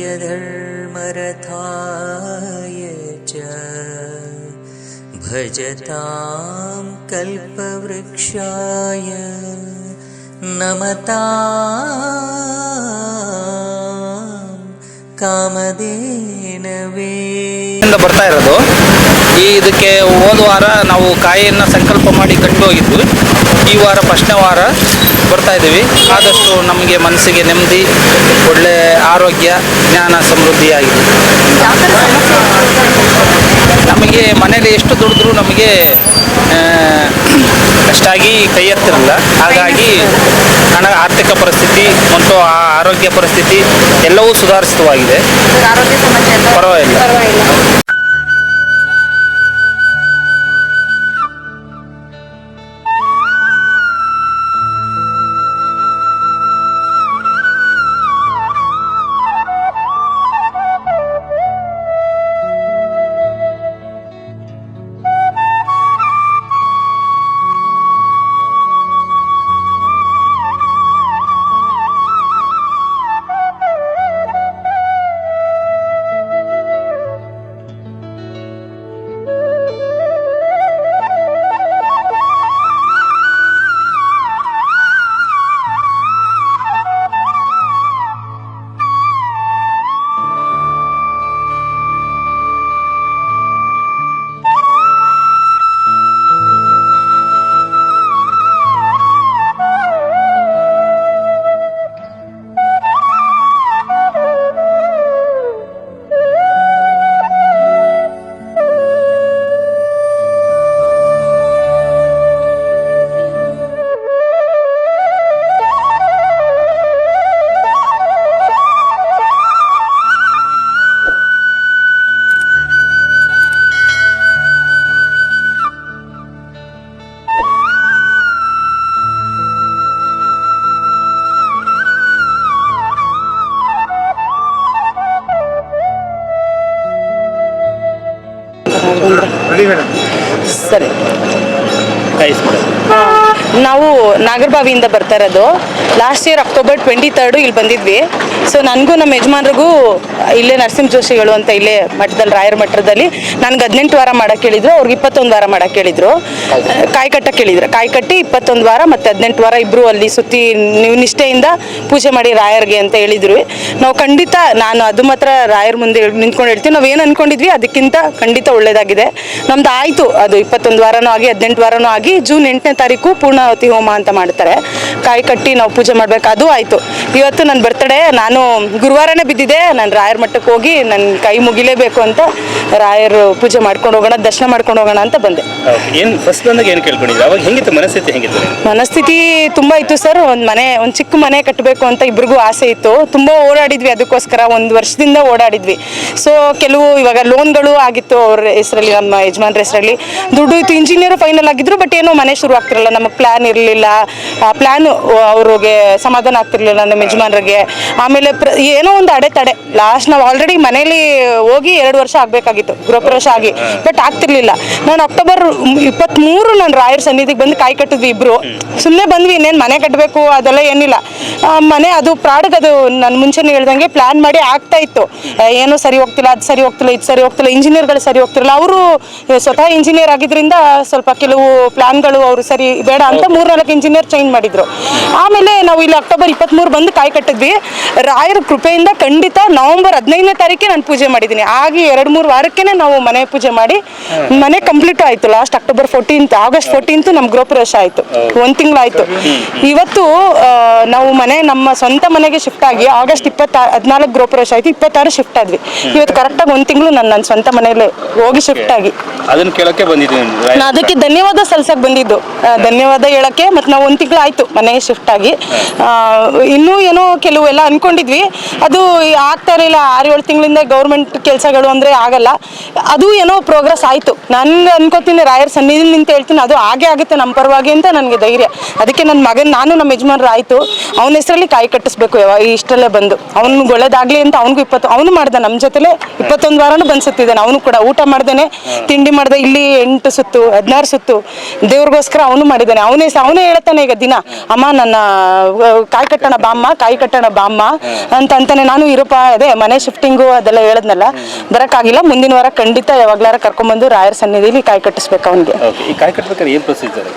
सत्यधर्मरथाय च भजतां कल्पवृक्षाय नमतां कामधेनवे ಇಂದ ಬರ್ತಾ ಇರೋದು ಈ ಇದಕ್ಕೆ ಹೋದ ವಾರ ನಾವು ಕಾಯಿಯನ್ನು ಸಂಕಲ್ಪ ಮಾಡಿ ಕಟ್ಟು ಹೋಗಿದ್ವಿ ಈ ವಾರ ಫಸ್ಟ್ನೇ ವಾರ ಬರ್ತಾ ಇದ್ದೀವಿ. ಆದಷ್ಟು ನಮಗೆ ಮನಸ್ಸಿಗೆ ನೆಮ್ಮದಿ ಒಳ್ಳೆ ಆರೋಗ್ಯ ಜ್ಞಾನ ಸಮೃದ್ಧಿಯಾಗಿದೆ ನಮಗೆ ಮನೇಲಿ ಎಷ್ಟು ದುಡಿದ್ರೂ ನಮಗೆ ಅಷ್ಟಾಗಿ ಕೈ ಎತ್ತಿರಲ್ಲ. ಹಾಗಾಗಿ ಹಣ ಆರ್ಥಿಕ ಪರಿಸ್ಥಿತಿ ಮತ್ತು ಆ ಆರೋಗ್ಯ ಪರಿಸ್ಥಿತಿ ಎಲ್ಲವೂ ಸುಧಾರಿಸಿತವಾಗಿದೆ ಪರವಾಗಿಲ್ಲ. ಸರಿ. ನಾವು ನಾಗರಬಾವಿಯಿಂದ ಬರ್ತಾ ಇರೋದು. Last year October twenty third ಇಲ್ಲಿ ಬಂದಿದ್ವಿ. ಸೊ ನನಗೂ ನಮ್ಮ ಯಜಮಾನ್ರಿಗೂ ಇಲ್ಲೇ ನರಸಿಂಹ ಜೋಶಿಗಳು ಅಂತ ಇಲ್ಲೇ ಮಠದಲ್ಲಿ, ರಾಯರ ಮಠದಲ್ಲಿ ನನ್ಗೆ ಹದಿನೆಂಟು ವಾರ ಮಾಡಕ್ಕೆ ಹೇಳಿದ್ರು, ಅವ್ರಿಗೆ ಇಪ್ಪತ್ತೊಂದು ವಾರ ಮಾಡಕ್ಕೆ ಹೇಳಿದ್ರು. ಕಾಯಿ ಕಟ್ಟಕ್ಕೆ ಹೇಳಿದ್ರು ಕಾಯಿ ಕಟ್ಟಿ ಇಪ್ಪತ್ತೊಂದು ವಾರ ಮತ್ತು ಹದಿನೆಂಟು ವಾರ ಇಬ್ರು ಅಲ್ಲಿ ಸುತ್ತಿ ನೀವು ನಿಷ್ಠೆಯಿಂದ ಪೂಜೆ ಮಾಡಿ ರಾಯರ್ಗೆ ಅಂತ ಹೇಳಿದ್ರು. ನಾವು ಖಂಡಿತ, ನಾನು ಅದು ಮಾತ್ರ ರಾಯರ ಮುಂದೆ ನಿಂತ್ಕೊಂಡು ಹೇಳ್ತೀವಿ ನಾವು ಏನು ಅನ್ಕೊಂಡಿದ್ವಿ, ಅದಕ್ಕಿಂತ ಖಂಡಿತ ಒಳ್ಳೇದಾಗಿದೆ. ನಮ್ದು ಆಯಿತು, ಅದು ಇಪ್ಪತ್ತೊಂದು ವಾರನೂ ಆಗಿ, ಹದಿನೆಂಟು ವಾರನೂ ಆಗಿ, ಜೂನ್ ಎಂಟನೇ ತಾರೀಕು ಪೂರ್ಣಾವತಿ ಹೋಮ ಅಂತ ಮಾಡ್ತಾರೆ. ಕಾಯಿ ಕಟ್ಟಿ ನಾವು ಪೂಜೆ ಮಾಡ್ಬೇಕು, ಅದು ಆಯಿತು. ಇವತ್ತು ನನ್ನ ಬರ್ತಡೇ ನಾನು ಗುರುವಾರನೇ ಬಿದ್ದಿದೆ ನಾನು ರಾಯರ ಮಟ್ಟಕ್ಕೆ ಹೋಗಿ ನನ್ನ ಕೈ ಮುಗಿಲೇಬೇಕು ಅಂತ ರಾಯರು ಪೂಜೆ ಮಾಡ್ಕೊಂಡು ಹೋಗೋಣ ದರ್ಶನ ಮಾಡ್ಕೊಂಡು ಹೋಗೋಣ ಅಂತ ಬಂದೆ. ಏನು ಫಸ್ಟ್ ಬಂದಾಗ ಏನು ಕೇಳ್ಕೊಂಡಿದ್ದೆ ಅವಾಗ ಹೆಂಗಿತ್ತು ಮನಸ್ಥಿತಿ ಹೆಂಗಿತ್ತು ಮನಸ್ಥಿತಿ ತುಂಬ ಇತ್ತು ಸರ್. ಒಂದು ಮನೆ ಒಂದು ಚಿಕ್ಕ ಮನೆ ಕಟ್ಟಬೇಕು ಅಂತ ಇಬ್ರಿಗೂ ಆಸೆ ಇತ್ತು. ತುಂಬ ಓಡಾಡಿದ್ವಿ ಅದಕ್ಕೋಸ್ಕರ ಒಂದು ವರ್ಷದಿಂದ ಓಡಾಡಿದ್ವಿ. ಸೊ ಕೆಲವು ಇವಾಗ ಲೋನ್ಗಳು ಆಗಿತ್ತು ಅವ್ರ ಹೆಸರಲ್ಲಿ ನಮ್ಮ ಯಜಮಾನ್ರ ಹೆಸರಲ್ಲಿ. ದುಡ್ಡು ಇತ್ತು ಇಂಜಿನಿಯರ್ ಫೈನಲ್ ಆಗಿದ್ರು ಬಟ್ ಏನೋ ಮನೆ ಶುರು ಆಗ್ತಿರಲ್ಲ ನಮಗೆ ಪ್ಲ್ಯಾನ್ ಇರಲಿಲ್ಲ. ಪ್ಲಾನ್ ಪ್ಲ್ಯಾನ್ ಅವ್ರಿಗೆ ಸಮಾಧಾನ ಆಗ್ತಿರ್ಲಿಲ್ಲ ನಮ್ಮ ಯಜಮಾನ್ರಿಗೆ. ಆಮೇಲೆ ಪ್ರ, ಏನೋ ಒಂದು ಅಡೆತಡೆ. ಲಾಸ್ಟ್ ನಾವು ಆಲ್ರೆಡಿ ಮನೇಲಿ ಹೋಗಿ ಎರಡು ವರ್ಷ ಆಗಬೇಕಾಗಿತ್ತು, ಗೃಹಪ್ರವೇಶ ಆಗಿ. ಬಟ್ ಆಗ್ತಿರ್ಲಿಲ್ಲ. ನಾನು ಅಕ್ಟೋಬರ್ ಇಪ್ಪತ್ತ್ಮೂರು ನಾನು ರಾಯರ ಸನ್ನಿಧಿಗೆ ಬಂದು ಕಾಯಿ ಕಟ್ಟಿದ್ವಿ ಇಬ್ಬರು ಸುಮ್ಮನೆ ಬಂದ್ವಿ, ಇನ್ನೇನು ಮನೆ ಕಟ್ಟಬೇಕು ಅದೆಲ್ಲ ಏನಿಲ್ಲ. ಮನೆ ಅದು ಪ್ರಾಡಕ್ಟ್ ಅದು ನಾನು ಮುಂಚೆನೇ ಹೇಳ್ದಂಗೆ ಪ್ಲ್ಯಾನ್ ಮಾಡಿ ಆಗ್ತಾ ಇತ್ತು. ಏನೋ ಸರಿ ಹೋಗ್ತಿಲ್ಲ, ಅದು ಸರಿ ಹೋಗ್ತಿಲ್ಲ, ಇದು ಸರಿ ಹೋಗ್ತಿಲ್ಲ ಇಂಜಿನಿಯರ್ಗಳು ಸರಿ ಹೋಗ್ತಿರಲ್ಲ, ಅವರು ಸ್ವತಃ ಇಂಜಿನಿಯರ್ ಆಗಿದ್ದರಿಂದ ಸ್ವಲ್ಪ ಕೆಲವು ಪ್ಲ್ಯಾನ್ಗಳು ಅವರು ಸರಿ ಬೇಡ ಅಂತ ಮೂರ್ನಾಲ್ಕು ಇಂಜಿನಿಯರ್ ಚೇಂಜ್ ಮಾಡಿದ್ರು. ಆಮೇಲೆ ನಾವು ಇಲ್ಲಿ ಅಕ್ಟೋಬರ್ ಇಪ್ಪತ್ತ್ಮೂರು ಬಂದು ಕಾಯಿ ಕಟ್ಟಿದ್ವಿ. ರಾಯರ ಕೃಪೆಯಿಂದ ಖಂಡಿತ ನವೆಂಬರ್ ಹದಿನೈದನೇ ತಾರೀಕೆ ನಾನು ಪೂಜೆ ಮಾಡಿದ್ದೀನಿ. ಆಗಿ ಎರಡ್ ಮೂರು ವಾರಕ್ಕೆ ನಾವು ಮನೆ ಪೂಜೆ ಮಾಡಿ ಮನೆ ಕಂಪ್ಲೀಟ್ ಆಯ್ತು. Last October fourteenth August fourteenth ನಮ್ಮ ಗೃಹಪ್ರವೇಶ ಆಯ್ತು. ಒಂದು ತಿಂಗಳಾಯಿತು ಇವತ್ತು ಆ, ನಾವು ಮನೆ ನಮ್ಮ ಸ್ವಂತ ಮನೆಗೆ ಶಿಫ್ಟ್ ಆಗಿ ಆಗಸ್ಟ್ ಇಪ್ಪತ್ತ ಹದಿನಾಲ್ಕು ಗೃಹಪ್ರವೇಶ ಆಯ್ತು. ಇಪ್ಪತ್ತಾರು ಶಿಫ್ಟ್ ಆದ್ವಿ. ಇವತ್ತು ಕರೆಕ್ಟಾಗಿ ಒಂದು ತಿಂಗಳು ನಾನು ನನ್ನ ಸ್ವಂತ ಮನೆಯಲ್ಲೇ ಹೋಗಿ ಶಿಫ್ಟ್ ಆಗಿ. ಅದನ್ನ ಕೇಳಕ್ಕೆ ಬಂದಿದ್ದೀನಿ ನಾನು ಅದಕ್ಕೆ ಧನ್ಯವಾದ ಸಲ್ಸಕ್ ಬಂದಿದ್ದು. ಧನ್ಯವಾದ ಹೇಳಕ್ಕೆ ಮತ್ತೆ ನಾವು ಒಂದು ತಿಂಗಳು ಆಯಿತು ಮನೆಗೆ ಶಿಫ್ಟ್ ಆಗಿ. ಇನ್ನೂ ಏನೋ ಕೆಲವೆಲ್ಲ ಎಲ್ಲ ಅನ್ಕೊಂಡಿದ್ವಿ ಅದು ಆಗ್ತಾ ಇರಲಿಲ್ಲ ಆರು ಏಳು ತಿಂಗಳಿಂದ ಗೌರ್ಮೆಂಟ್ ಕೆಲಸಗಳು ಅಂದರೆ ಆಗಲ್ಲ. ಅದು ಏನೋ ಪ್ರೋಗ್ರೆಸ್ ಆಯಿತು. ನಾನು ಅನ್ಕೋತೀನಿ, ರಾಯರ್ ಸನ್ನಿಧಿ ನಿಂತ ಹೇಳ್ತೀನಿ, ಅದು ಹಾಗೆ ಆಗುತ್ತೆ ನಮ್ಮ ಪರವಾಗಿ ಅಂತ ನನಗೆ ಧೈರ್ಯ. ಅದಕ್ಕೆ ನನ್ನ ಮಗನ, ನಾನು ನಮ್ಮ ಯಜಮಾನ್ರು ಆಯಿತು. ಅವನ ಹೆಸರಲ್ಲಿ ಕಾಯಿ ಕಟ್ಟಿಸ್ಬೇಕು ಯಾವಾಗ ಇಷ್ಟರಲ್ಲೇ ಬಂದು. ಅವ್ನಿಗೆ ಒಳ್ಳೇದಾಗಲಿ ಅಂತ ಅವನಿಗೂ ಇಪ್ಪತ್ತು, ಅವನು ಮಾಡ್ದೆ ನಮ್ಮ ಜೊತೆಲೆ ಇಪ್ಪತ್ತೊಂದು ವಾರನೂ ಬಂದು ಸುತ್ತಿದ್ದಾನೆ. ಅವನು ಕೂಡ ಊಟ ಮಾಡ್ದೇನೆ, ತಿಂಡಿ ಮಾಡ್ದೆ, ಇಲ್ಲಿ ಎಂಟು ಸುತ್ತು, ಹದಿನಾರು ಸುತ್ತು. ದೇವ್ರಿಗೋಸ್ಕರ ಅವನು ಮಾಡಿದ್ದಾನೆ. ಅವನೇ ಅವನೇ ಹೇಳ್ತಾನೆ ಈಗ ದಿನ, ಅಮ್ಮ ನನ್ನ ಕಾಯಿ ಕಟ್ಟೋಣ ಬಾಮ್ಮ, ಕಾಯಿ ಕಟ್ಟೋಣ ಬಾಮ್ಮ ಅಂತ ಅಂತಾನೆ ನಾನು ಇರಪ್ಪ ಅದೇ ಮನೆ ಶಿಫ್ಟಿಂಗು ಅದೆಲ್ಲ ಹೇಳದ್ನಲ್ಲ. ಬರಕ್ಕಾಗಿಲ್ಲ. ಮುಂದಿನ ವಾರ ಖಂಡಿತ ಯಾವಾಗ್ಲಾರ ಕರ್ಕೊಂಡ್ಬಂದು ರಾಯರ ಸನ್ನಿಧಿಲಿ ಕಾಯಿ ಕಟ್ಟಿಸ್ಬೇಕು ಅವನಿಗೆ. ಕಾಯಿ ಏನು ಪ್ರೊಸೀಜರ್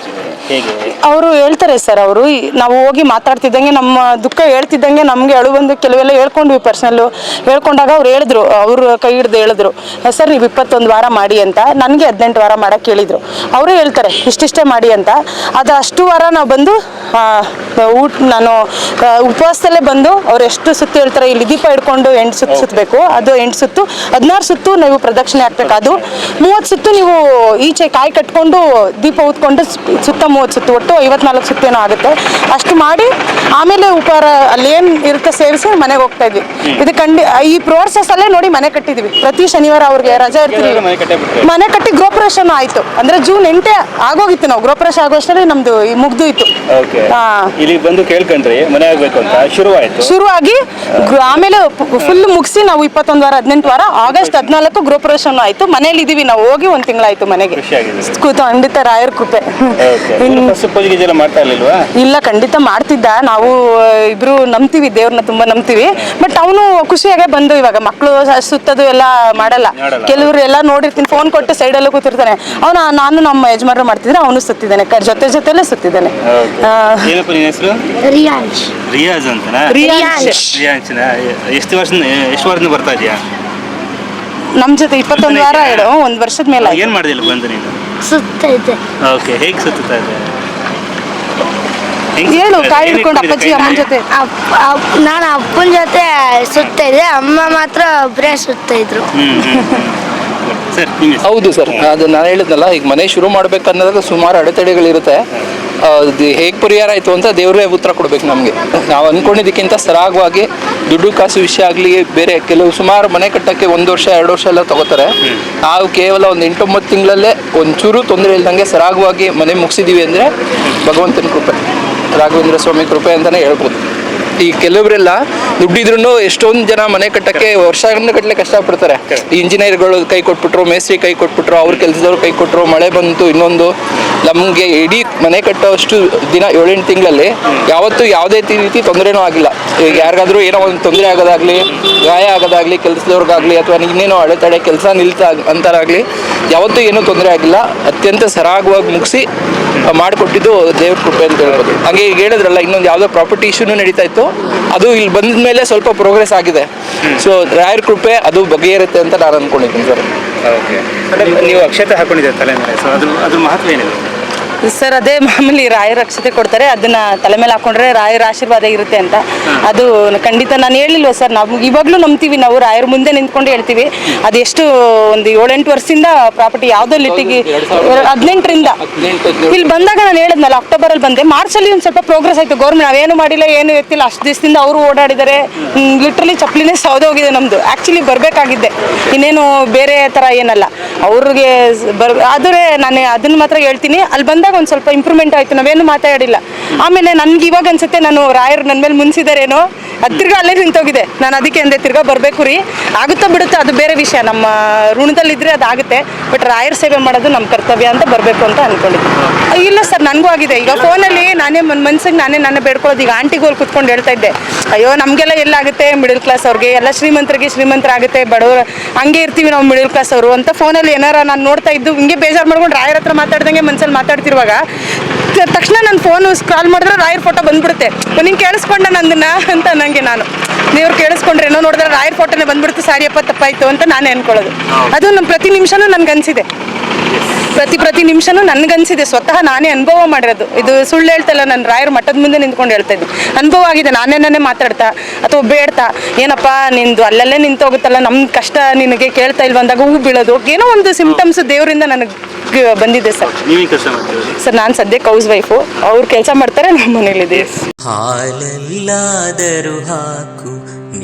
ಅವರು ಹೇಳ್ತಾರೆ ಸರ್ ಅವರು. ನಾವು ಹೋಗಿ ಮಾತಾಡ್ತಿದ್ದಂಗೆ ನಮ್ಮ ದುಃಖ ಹೇಳ್ತಿದ್ದಂಗೆ ನಮಗೆ ಅಳು ಬಂದು ಕೆಲವೆಲ್ಲ ಹೇಳ್ಕೊಂಡ್ವಿ ಪರ್ಸನಲ್ಲು ಹೇಳ್ಕೊಂಡಾಗ ಅವ್ರು ಹೇಳಿದ್ರು ಅವ್ರ ಕೈ ಹಿಡ್ದು ಹೇಳಿದ್ರು ಸರ್ ನೀವು ಇಪ್ಪತ್ತೊಂದು ವಾರ ಮಾಡಿ ಅಂತ ನನಗೆ ಹದಿನೆಂಟು ವಾರ ಮಾಡಕ್ಕೆ ಕೇಳಿದ್ರು ಅವರು ಹೇಳ್ತಾರೆ ಇಷ್ಟಿಷ್ಟೇ ಮಾಡಿ ಅಂತ. ಅದು ಅಷ್ಟು ವಾರ ನಾವು ಬಂದು ಆ, ಊಟ ನಾನು ಉಪವಾಸದಲ್ಲೇ ಬಂದು ಅವ್ರು ಎಷ್ಟು ಸುತ್ತು ಹೇಳ್ತಾರೆ ಇಲ್ಲಿ ದೀಪ ಹಿಡ್ಕೊಂಡು ಎಂಟು ಸುತ್ತು ಸುತ್ತಬೇಕು ಅದು ಎಂಟು ಸುತ್ತು ಹದಿನಾರು ಸುತ್ತು ನೀವು ಪ್ರದಕ್ಷಿಣೆ ಹಾಕ್ಬೇಕು. ಅದು ಮೂವತ್ತು ಸುತ್ತು ನೀವು ಈಚೆ ಕಾಯಿ ಕಟ್ಕೊಂಡು ದೀಪ ಊದ್ಕೊಂಡು ಸುತ್ತ ಮೂವತ್ತು ಸುತ್ತು ಒಟ್ಟು ಐವತ್ನಾಲ್ಕು ಸುತ್ತೇನೋ ಆಗುತ್ತೆ. ಅಷ್ಟು ಮಾಡಿ ಆಮೇಲೆ ಉಪಹಾರ ಅಲ್ಲಿ ಏನು ಇರುತ್ತೆ ಸೇವಿಸಿ ಮನೆಗೆ ಹೋಗ್ತಾ ಇದ್ವಿ. ಇದು ಕಂಡಿ ಈ ಪ್ರೋಸೆಸ್ ಅಲ್ಲೇ ನೋಡಿ ಮನೆ ಕಟ್ಟಿದ್ವಿ. ಪ್ರತಿ ಶನಿವಾರ ಅವ್ರಿಗೆ ರಜಾ ಇರ್ತೀವಿ ಮನೆ ಕಟ್ಟಿ ಗೃಹಪ್ರವೇಶನ ಆಯ್ತು. ಅಂದ್ರೆ ಜೂನ್ ಎಂಟೆ ಆಗೋಗಿತ್ತು ನಾವು. ಗೃಹಪ್ರವೇಶ ಆಗೋಷ್ಟರಲ್ಲಿ ನಮ್ದು ಮುಗ್ದು ಇತ್ತು. ಇಲ್ಲಿ ಬಂದು ಕೇಳ್ಕೊಂಡ್ರಿ ಮನೆ ಆಗ್ಬೇಕು ಅಂತ. ಶುರುವಾಯ್ತು. ಶುರುವಾಗಿ ಗೃ- ಆಮೇಲೆ ಫುಲ್ ಮುಗಿಸಿ ನಾವು ಇಪ್ಪತ್ತೊಂದು ವಾರ ಹದಿನೆಂಟು ವಾರ ಆಗಸ್ಟ್ ಹದಿನಾಲ್ಕು ಗೃಹಪ್ರವೇಶನೂ ಆಯ್ತು. ಮನೇಲಿ ಇದೀವಿ ನಾವು ಹೋಗಿ ಒಂದು ತಿಂಗಳಾಯ್ತು ಮನೆಗೆ. ಖುಷಿಯಾಗಿದೆ. ಕೂತು ಖಂಡಿತ ರಾಯರ್ ಕೃಪೆ. ಇಲ್ಲ ಖಂಡಿತ ಮಾಡ್ತಿದ್ದ. ನಾವು ಇಬ್ರು ನಂಬ್ತೀವಿ ದೇವ್ರನ್ನ ತುಂಬಾ ನಂಬ್ತೀವಿ. ಬಟ್ ಅವನು ಖುಷಿಯಾಗೆ ಬಂದು ಇವಾಗ ಮಕ್ಕಳು ಸುತ್ತದು ಎಲ್ಲ ಮಾಡಲ್ಲ. ಕೆಲವರು ಎಲ್ಲ ನೋಡಿರ್ತೀನಿ ಫೋನ್ ಕೊಟ್ಟು ಸೈಡ್ ಅಲ್ಲೂ ಕೂತಿರ್ತಾನೆ. ಅವನು ನಾನು ನಮ್ಮ ಯಜಮಾನರು ಮಾಡ್ತಿದ್ರೆ ಅವನು ಸುತ್ತಿದ್ದಾನೆ ಜೊತೆ ಜೊತೆಲ್ಲೇ ಸುತ್ತಿದ್ದಾನೆ. ರಿಯಾಜ್. ರಿಯಾಜ್. ಎಷ್ಟು ವರ್ಷ ಎಷ್ಟು ವರ್ಷದಿಂದ ಬರ್ತಾ ಇದೆಯಾ? ನಮ್ಮ ಜೊತೆ ಇಪ್ಪತ್ತೊಂದು ವಾರ ಹೇಳು ಒಂದು ವರ್ಷದ ಮೇಲೆ ಆಯ್ತು. ಏನು ಮಾಡಿದಿಲ್ಲ ಬಂದು ನೀನು? ಸುತ್ತ ಇದೆ ಓಕೆ ಹೇಗೆ ಸುತ್ತಾ ಇದೆ ಹೇಳು? ಕಾಯಿ ಹಿಡ್ಕೊಂಡು ಅಪ್ಪಾಜಿ ಅಮ್ಮನ ಜೊತೆ ನಾನು ಅಪ್ಪನ ಜೊತೆ ಸುತ್ತ ಇದೆ ಅಮ್ಮ ಮಾತ್ರ ಒಬ್ಬರೇ ಸುತ್ತ ಇದ್ರು. ಹೌದು ಸರ್ ಅದು ನಾನು ಹೇಳಿದ್ನಲ್ಲ ಈಗ ಮನೆ ಶುರು ಮಾಡ್ಬೇಕನ್ನೋದಾಗ ಸುಮಾರು ಅಡೆತಡೆಗಳಿರುತ್ತೆ. ಹೇಗೆ ಪರಿಹಾರ ಆಯಿತು ಅಂತ ದೇವರೇ ಉತ್ತರ ಕೊಡಬೇಕು ನಮಗೆ. ನಾವು ಅಂದ್ಕೊಂಡಿದ್ದಕ್ಕಿಂತ ಸರಾಗವಾಗಿ ದುಡ್ಡು ಕಾಸು ವಿಷಯ ಆಗಲಿ ಬೇರೆ ಕೆಲವು ಸುಮಾರು ಮನೆ ಕಟ್ಟಕ್ಕೆ ಒಂದು ವರ್ಷ ಎರಡು ವರ್ಷ ಎಲ್ಲ ತಗೋತಾರೆ. ನಾವು ಕೇವಲ ಒಂದು ಎಂಟೊಂಬತ್ತು ತಿಂಗಳಲ್ಲೇ ಒಂಚೂರು ತೊಂದರೆ ಇಲ್ದಂಗೆ ಸರಾಗವಾಗಿ ಮನೆ ಮುಗಿಸಿದೀವಿ ಅಂದರೆ ಭಗವಂತನ ಕೃಪೆ. ರಾಘವೇಂದ್ರ ಸ್ವಾಮಿ ಕೃಪೆ ಅಂತಲೇ ಹೇಳ್ಬೋದು. ಈ ಕೆಲವರೆಲ್ಲ ದುಡ್ಡಿದ್ರು ಎಷ್ಟೊಂದು ಜನ ಮನೆ ಕಟ್ಟಕ್ಕೆ ವರ್ಷಗಟ್ಟಲೆ ಕಷ್ಟ ಪಡ್ತಾರೆ ಇಂಜಿನಿಯರ್ಗಳು ಕೈ ಕೊಟ್ಬಿಟ್ರು ಮೇಸ್ತ್ರಿ ಕೈ ಕೊಟ್ಬಿಟ್ರು ಅವ್ರ ಕೆಲಸದವ್ರು ಕೈ ಕೊಟ್ಟರು ಮಳೆ ಬಂತು ಇನ್ನೊಂದು. ನಮಗೆ ಇಡೀ ಮನೆ ಕಟ್ಟೋಷ್ಟು ದಿನ ಏಳೆಂಟು ತಿಂಗಳಲ್ಲಿ ಯಾವತ್ತೂ ಯಾವುದೇ ರೀತಿ ತೊಂದರೆನೂ ಆಗಿಲ್ಲ. ಈಗ ಯಾರಿಗಾದ್ರೂ ಏನೋ ಒಂದು ತೊಂದರೆ ಆಗೋದಾಗಲಿ, ಗಾಯ ಆಗೋದಾಗ್ಲಿ, ಕೆಲಸದವ್ರಿಗಾಗಲಿ ಅಥವಾ ಇನ್ನೇನೋ ಅಡೆತಡೆ, ಕೆಲಸ ನಿಲ್ತಾ, ಅಂತಾರಾಗಲಿ ಯಾವತ್ತೂ ಏನೂ ತೊಂದರೆ ಆಗಿಲ್ಲ. ಅತ್ಯಂತ ಸರಾಗವಾಗಿ ಮುಗಿಸಿ ಮಾಡಿಕೊಟ್ಟಿದ್ದು ದೇವ್ರ ಕೃಪೆ ಅಂತ ಹೇಳ್ಬೋದು. ಹಂಗೆ ಈಗ ಹೇಳಿದ್ರಲ್ಲ, ಇನ್ನೊಂದು ಯಾವುದೋ ಪ್ರಾಪರ್ಟಿ ಇಶ್ಯೂನು ನಡೀತಾ ಇತ್ತು. ಅದು ಇಲ್ಲಿ ಬಂದ ಮೇಲೆ ಸ್ವಲ್ಪ ಪ್ರೋಗ್ರೆಸ್ ಆಗಿದೆ. ಸೊ ರಾಯರ್ ಕೃಪೆ ಅದು ಬಗೆಹರುತ್ತೆ ಅಂತ ನಾನು ಅನ್ಕೊಂಡಿದ್ದೀನಿ ಸರ್. ಓಕೆ. ನೀವು ಅಕ್ಷತೆ ಹಾಕೊಂಡಿದ್ದೀರ ತಲೆ ಮೇಲೆ ಸೊ ಅದ್ರ ಅದ್ರ ಮಹತ್ವ ಏನಿದೆ? ಸರ್ ಅದೇ ಮಾಮೂಲಿ ರಾಯರ ರಕ್ಷತೆ ಕೊಡ್ತಾರೆ. ಅದನ್ನ ತಲೆ ಮೇಲೆ ಹಾಕೊಂಡ್ರೆ ರಾಯರ ಆಶೀರ್ವಾದ ಇರುತ್ತೆ ಅಂತ. ಅದು ಖಂಡಿತ ನಾನು ಹೇಳಿಲ್ವ ಸರ್? ನಾವು ಇವಾಗಲೂ ನಂಬ್ತೀವಿ ನಾವು ರಾಯರ ಮುಂದೆ ನಿಂತ್ಕೊಂಡು ಹೇಳ್ತೀವಿ. ಅದೆಷ್ಟು ಒಂದು ಏಳೆಂಟು ವರ್ಷದಿಂದ ಪ್ರಾಪರ್ಟಿ ಯಾವುದೋ ಲಿಟ್ಟಿಗೆ ಹದಿನೆಂಟರಿಂದ. ಇಲ್ಲಿ ಬಂದಾಗ ನಾನು ಹೇಳಿದ್ನಲ್ಲ ಅಕ್ಟೋಬರ್ ಅಲ್ಲಿ ಬಂದೆ. ಮಾರ್ಚ್ ಅಲ್ಲಿ ಒಂದು ಸ್ವಲ್ಪ ಪ್ರೋಗ್ರೆಸ್ ಆಯ್ತು. ಗೌರ್ಮೆಂಟ್ ನಾವೇನು ಮಾಡಿಲ್ಲ ಏನು ಎತ್ತಿಲ್ಲ. ಅಷ್ಟು ದಿವಸದಿಂದ ಅವರು ಓಡಾಡಿದ್ದಾರೆ. ಲಿಟ್ರಲಿ ಚಪ್ಪಲಿನೇ ಸೌದೋಗಿದೆ ನಮ್ದು. ಆಕ್ಚುಲಿ ಬರಬೇಕಾಗಿದ್ದೆ. ಇನ್ನೇನು ಬೇರೆ ಥರ ಏನಲ್ಲ. ಅವ್ರಿಗೆ ಬರ್ ಆದರೆ ನಾನು ಅದನ್ನ ಮಾತ್ರ ಹೇಳ್ತೀನಿ. ಅಲ್ಲಿ ಬಂದಾಗ ಒಂದು ಸ್ವಲ್ಪ ಇಂಪ್ರೂವ್ಮೆಂಟ್ ಆಯ್ತು. ನಾವೇನು ಮಾತಾಡಿಲ್ಲ. ಆಮೇಲೆ ನನ್ಗೆ ಇವಾಗ ಅನ್ಸುತ್ತೆ ನಾನು ರಾಯರು ನನ್ನ ಮೇಲೆ ಮುನ್ಸಿದಾರೇನೋ, ಅದು ತಿರ್ಗಾ ಅಲ್ಲೇ ನಿಂತೋಗಿದೆ. ನಾನು ಅದಕ್ಕೆ ಅಂದೆ, ತಿರ್ಗಾ ಬರಬೇಕು ರೀ. ಆಗುತ್ತೋ ಬಿಡುತ್ತೋ ಅದು ಬೇರೆ ವಿಷಯ. ನಮ್ಮ ಋಣದಲ್ಲಿದ್ದರೆ ಅದಾಗುತ್ತೆ, ಬಟ್ ರಾಯರ್ ಸೇವೆ ಮಾಡೋದು ನಮ್ಮ ಕರ್ತವ್ಯ ಅಂತ ಬರಬೇಕು ಅಂತ ಅನ್ಕೊಂಡಿದ್ದೆ ಇಲ್ಲ ಸರ್ ನನಗೂ ಆಗಿದೆ. ಈಗ ಫೋನಲ್ಲಿ ನಾನೇ ಮನ್ ಮನ್ಸಿಗೆ ನಾನೇ ನನ್ನ ಬೇಡ್ಕೊಳ್ಳೋದು. ಈಗ ಆಂಟಿಗೋಲ್ ಕುತ್ಕೊಂಡು ಹೇಳ್ತಾ ಇದ್ದೆ ಅಯ್ಯೋ ನಮಗೆಲ್ಲ ಎಲ್ಲಾಗುತ್ತೆ ಮಿಡಲ್ ಕ್ಲಾಸ್ ಅವ್ರಿಗೆ. ಎಲ್ಲ ಶ್ರೀಮಂತರಿಗೆ ಶ್ರೀಮಂತರಾಗುತ್ತೆ ಬಡವರು ಹಂಗೆ ಇರ್ತೀವಿ ನಾವು ಮಿಡಲ್ ಕ್ಲಾಸ್ ಅವರು. ಅಂತ ಫೋನಲ್ಲಿ ಏನಾರ ನಾನು ನೋಡ್ತಾ ಇದ್ದು ಹಿಂಗೆ ಬೇಜಾರು ಮಾಡ್ಕೊಂಡು ರಾಯರ ಹತ್ರ ಮಾತಾಡ್ದಂಗೆ ಮನ್ಸಲ್ಲಿ ಮಾತಾಡ್ತಿರುವಾಗ ತಕ್ಷಣ ನನ್ನ ಫೋನು ಸ್ಕ್ರಾಲ್ ಮಾಡಿದ್ರೆ ರಾಯರ್ ಫೋಟೋ ಬಂದ್ಬಿಡುತ್ತೆ. ನೀನು ಕೇಳಿಸ್ಕೊಂಡ ನಂದನ್ನ? ಅಂತ ನನಗೆ ನಾನು. ದೇವ್ರು ಕೇಳಿಸ್ಕೊಂಡ್ರೆ ಏನೋ ನೋಡಿದ್ರೆ ರಾಯರ್ ಫೋಟೋನೇ ಬಂದ್ಬಿಡ್ತು ಸಾರಿಯಪ್ಪ ತಪ್ಪಾಯ್ತು ಅಂತ ನಾನೇ ಅನ್ಕೊಳ್ಳೋದು. ಅದು ನಮ್ಮ ಪ್ರತಿ ನಿಮಿಷನೂ ನನಗೆ ಅನ್ಸಿದೆ ಪ್ರತಿ ಪ್ರತಿ ನಿಮಿಷನೂ ನನ್ಗನ್ಸಿದೆ. ಸ್ವತಃ ನಾನೇ ಅನುಭವ ಮಾಡಿರೋದು. ಇದು ಸುಳ್ಳು ಹೇಳ್ತಲ್ಲ ನಾನು ರಾಯರ ಮಠದ ಮುಂದೆ ನಿಂತ್ಕೊಂಡು ಹೇಳ್ತಾ ಇದ್ದೆ. ಅನುಭವ ಆಗಿದೆ. ನಾನೇ ನಾನೇ ಮಾತಾಡ್ತಾ ಅಥವಾ ಬೇಡ್ತಾ. ಏನಪ್ಪ ನಿಂದು ಅಲ್ಲಲ್ಲೇ ನಿಂತೋಗುತ್ತಲ್ಲ. ನಮ್ಮ ಕಷ್ಟ ನಿನಗೆ ಕೇಳ್ತಾ ಇಲ್ವ? ಅಂದಾಗ ಹೂ ಬೀಳೋದು. ಏನೋ ಒಂದು ಸಿಂಪ್ಟಮ್ಸ್ ದೇವರಿಂದ ನನಗೆ ಬಂದಿದೆ ಸರ್. ಸರ್ ನಾನು ಸದ್ಯಕ್ಕೆ ಹೌಸ್ ವೈಫು ಅವ್ರು ಕೆಲಸ ಮಾಡ್ತಾರೆ ನಮ್ಮ ಮನೇಲಿದೆ. ಹಾಲಲ್ಲಾದರೂ ಹಾಕು.